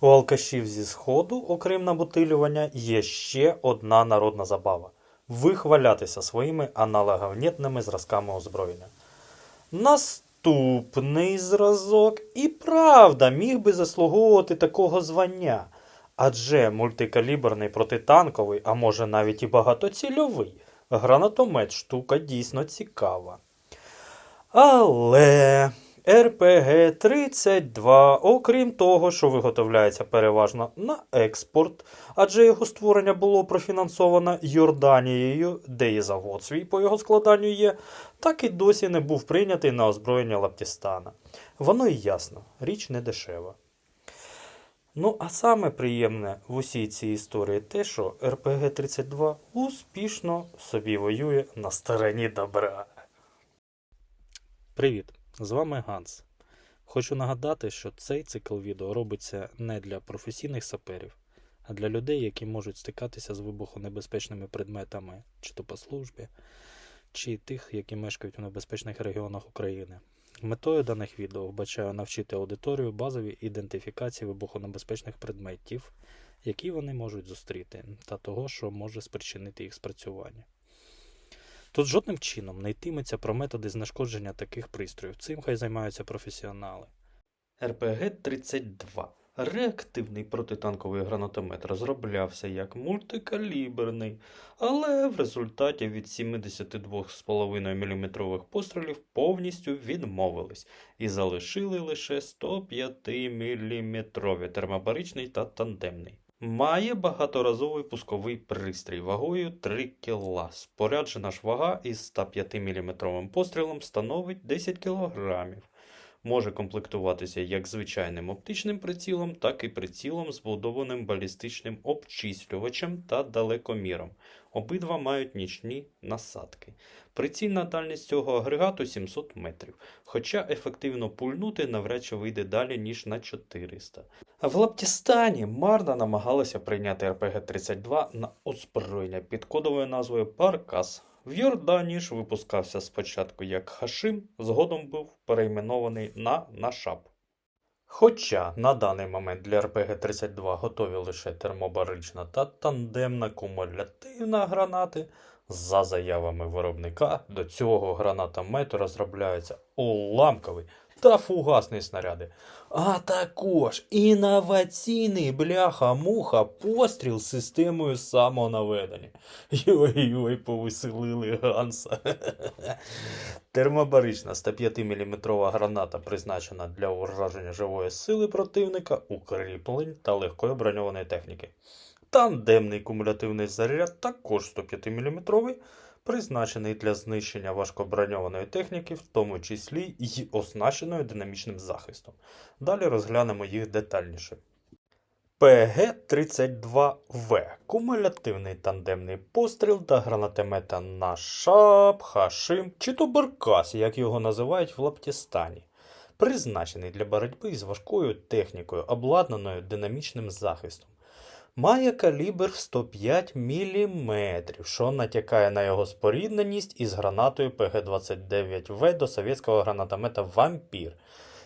У алкашів зі сходу, окрім набутилювання, є ще одна народна забава вихвалятися своїми аналоговнітними зразками озброєння. Наступний зразок і правда міг би заслуговувати такого звання, адже мультикаліберний протитанковий, а може навіть і багатоцільовий, гранатомет штука дійсно цікава. Але РПГ-32, окрім того, що виготовляється переважно на експорт, адже його створення було профінансовано Йорданією, де і завод свій по його складанню є, так і досі не був прийнятий на озброєння Лаптістана. Воно і ясно, річ не дешева. Ну, а саме приємне в усій цій історії те, що РПГ-32 успішно собі воює на стороні добра. Привіт, з вами Ганс. Хочу нагадати, що цей цикл відео робиться не для професійних саперів, а для людей, які можуть стикатися з вибухонебезпечними предметами, чи то по службі, чи тих, які мешкають у небезпечних регіонах України. Метою даних відео вбачаю навчити аудиторію базовій ідентифікації вибухонебезпечних предметів, які вони можуть зустріти, та того, що може спричинити їх спрацювання. Тут жодним чином не йтиметься про методи знешкодження таких пристроїв. Цим хай займаються професіонали. РПГ-32 реактивний протитанковий гранатомет розроблявся як мультикаліберний, але в результаті від 72,5 мм пострілів повністю відмовились і залишили лише 105 мм термобаричний та тандемний. Має багаторазовий пусковий пристрій вагою 3 кг. Споряджена ж вага із 105 мм пострілом становить 10 кг. Може комплектуватися як звичайним оптичним прицілом, так і прицілом з вбудованим балістичним обчислювачем та далекоміром. Обидва мають нічні насадки. Прицільна дальність цього агрегату 700 метрів, хоча ефективно пульнути навряд чи вийде далі, ніж на 400. А в Лаптістані марно намагалися прийняти РПГ-32 на озброєння під кодовою назвою Паркас. В Йорданіш випускався спочатку як Хашим, згодом був перейменований на Нашаб. Хоча на даний момент для РПГ-32 готові лише термобарична та тандемна кумулятивна гранати, за заявами виробника до цього гранатомету розробляється уламковий та фугасні снаряди, а також інноваційний бляха-муха постріл з системою самонаведення. Йой-йой, повеселили Ганса. Термобарична 105 мм граната призначена для ураження живої сили противника, укріплень та легкої броньованої техніки. Тандемний кумулятивний заряд також 105 мм, призначений для знищення важкоброньованої техніки, в тому числі й оснащеною динамічним захистом. Далі розглянемо їх детальніше. ПГ-32В кумулятивний тандемний постріл та гранатомета на шап, хашим чи то баркас, як його називають в Лаптістані. Призначений для боротьби з важкою технікою, обладнаною динамічним захистом. Має калібр 105 мм, що натякає на його спорідненість із гранатою ПГ-29В до совєтського гранатомета Вампір.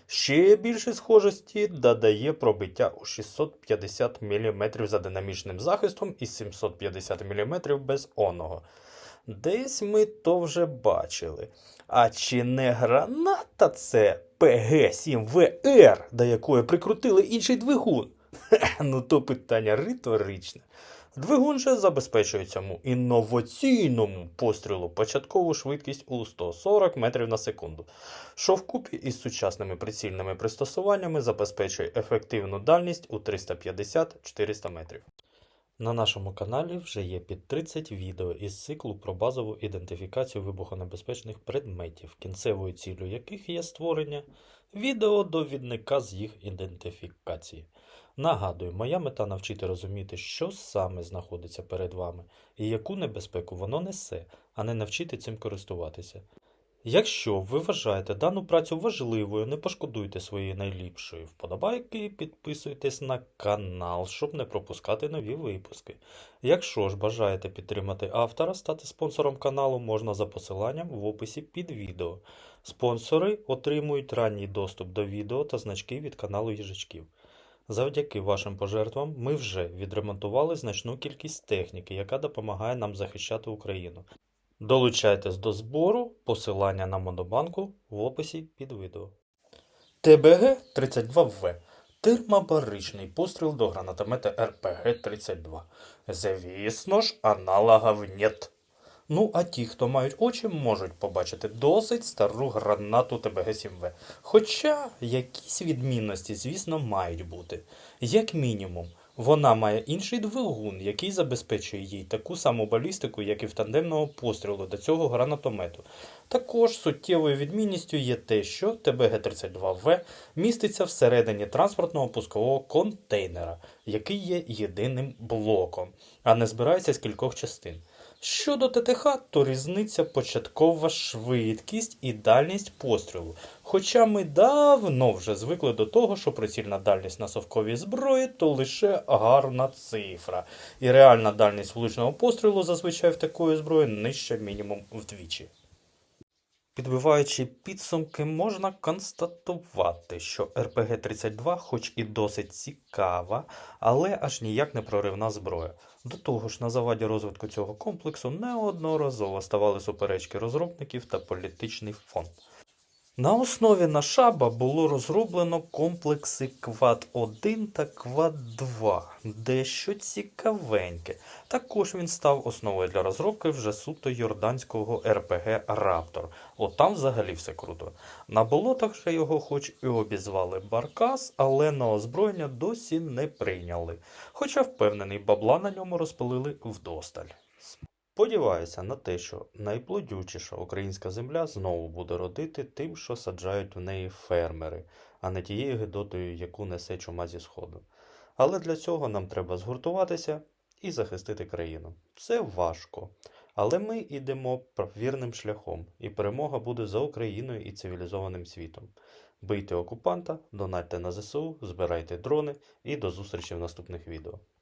Ще більше схожості додає пробиття у 650 мм за динамічним захистом і 750 мм без оного. Десь ми то вже бачили. А чи не граната це ПГ-7ВР, до якої прикрутили інший двигун? Ну, то питання риторичне. Двигун же забезпечує цьому інноваційному пострілу початкову швидкість у 140 метрів на секунду, що вкупі із сучасними прицільними пристосуваннями забезпечує ефективну дальність у 350-400 метрів. На нашому каналі вже є під 30 відео із циклу про базову ідентифікацію вибухонебезпечних предметів, кінцевою ціллю яких є створення відеодовідника з їх ідентифікації. Нагадую, моя мета навчити розуміти, що саме знаходиться перед вами і яку небезпеку воно несе, а не навчити цим користуватися. Якщо ви вважаєте дану працю важливою, не пошкодуйте своєї найліпшої вподобайки і підписуйтесь на канал, щоб не пропускати нові випуски. Якщо ж бажаєте підтримати автора, стати спонсором каналу можна за посиланням в описі під відео. Спонсори отримують ранній доступ до відео та значки від каналу їжачків. Завдяки вашим пожертвам ми вже відремонтували значну кількість техніки, яка допомагає нам захищати Україну. Долучайтесь до збору, посилання на Монобанку в описі під відео. ТБГ-32В Термобаричний постріл до гранатомета РПГ-32. Звісно ж, аналогів нет. Ну, а ті, хто мають очі, можуть побачити досить стару гранату ТБГ-7В. Хоча якісь відмінності, звісно, мають бути. Як мінімум, вона має інший двигун, який забезпечує їй таку саму балістику, як і в тандемного пострілу до цього гранатомету. Також суттєвою відмінністю є те, що ТБГ-32В міститься всередині транспортного пускового контейнера, який є єдиним блоком, а не збирається з кількох частин. Щодо ТТХ, то різниця початкова швидкість і дальність пострілу. Хоча ми давно вже звикли до того, що прицільна дальність на совковій зброї то лише гарна цифра, і реальна дальність влучного пострілу зазвичай в такої зброї нижча мінімум вдвічі. Підбиваючи підсумки, можна констатувати, що РПГ-32 хоч і досить цікава, але аж ніяк не проривна зброя. До того ж, на заваді розвитку цього комплексу неодноразово ставали суперечки розробників та політичний фон. На основі Нашаба було розроблено комплекси Квад 1 та Квад 2, дещо цікавеньке. Також він став основою для розробки вже суто йорданського РПГ Раптор. От там взагалі все круто. На болотах же його хоч і обізвали Баркас, але на озброєння досі не прийняли. Хоча впевнений, бабла на ньому розпилили вдосталь. Сподіваюся на те, що найплодючіша українська земля знову буде родити тим, що саджають в неї фермери, а не тією гидотою, яку несе чума зі сходу. Але для цього нам треба згуртуватися і захистити країну. Це важко. Але ми йдемо вірним шляхом, і перемога буде за Україною і цивілізованим світом. Бийте окупанта, донатьте на ЗСУ, збирайте дрони і до зустрічі в наступних відео.